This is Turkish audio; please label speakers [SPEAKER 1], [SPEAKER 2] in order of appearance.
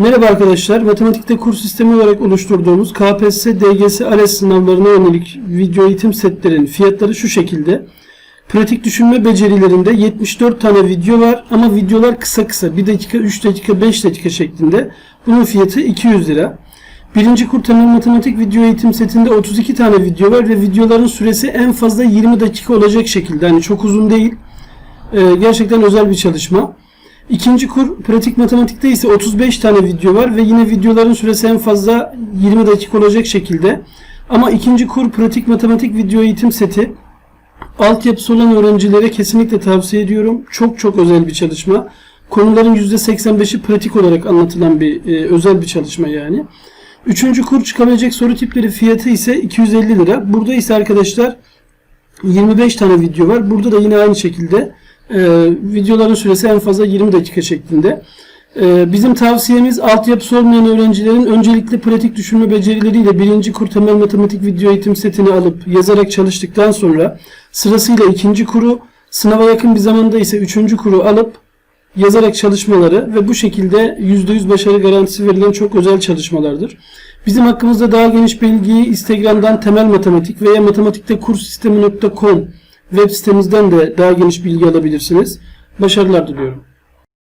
[SPEAKER 1] Merhaba arkadaşlar. Matematikte kurs sistemi olarak oluşturduğumuz KPSS, DGS, ALES sınavlarına yönelik video eğitim setlerin fiyatları şu şekilde. Pratik düşünme becerilerinde 74 tane video var ama videolar kısa kısa 1 dakika, 3 dakika, 5 dakika şeklinde. Bunun fiyatı 200 lira. Birinci kur temel matematik video eğitim setinde 32 tane video var ve videoların süresi en fazla 20 dakika olacak şekilde. Yani çok uzun değil. Ee, gerçekten özel bir çalışma. İkinci kur pratik matematikte ise 35 tane video var ve yine videoların süresi en fazla 20 dakika olacak şekilde. Ama ikinci kur pratik matematik video eğitim seti altyapısı olan öğrencilere kesinlikle tavsiye ediyorum. Çok çok özel bir çalışma. Konuların %85'i pratik olarak anlatılan bir e, özel bir çalışma yani. Üçüncü kur çıkabilecek soru tipleri fiyatı ise 250 lira. Burada ise arkadaşlar 25 tane video var. Burada da yine aynı şekilde videoların süresi en fazla 20 dakika şeklinde. E, bizim tavsiyemiz altyapısı olmayan öğrencilerin öncelikle pratik düşünme becerileriyle birinci kur temel matematik video eğitim setini alıp yazarak çalıştıktan sonra sırasıyla ikinci kuru sınava yakın bir zamanda ise üçüncü kuru alıp yazarak çalışmaları ve bu şekilde %100 başarı garantisi verilen çok özel çalışmalardır. Bizim hakkımızda daha geniş bilgiyi Instagram'dan temel matematik veya matematikte kurssistemi.com web sitemizden de daha geniş bilgi alabilirsiniz. Başarılar diliyorum.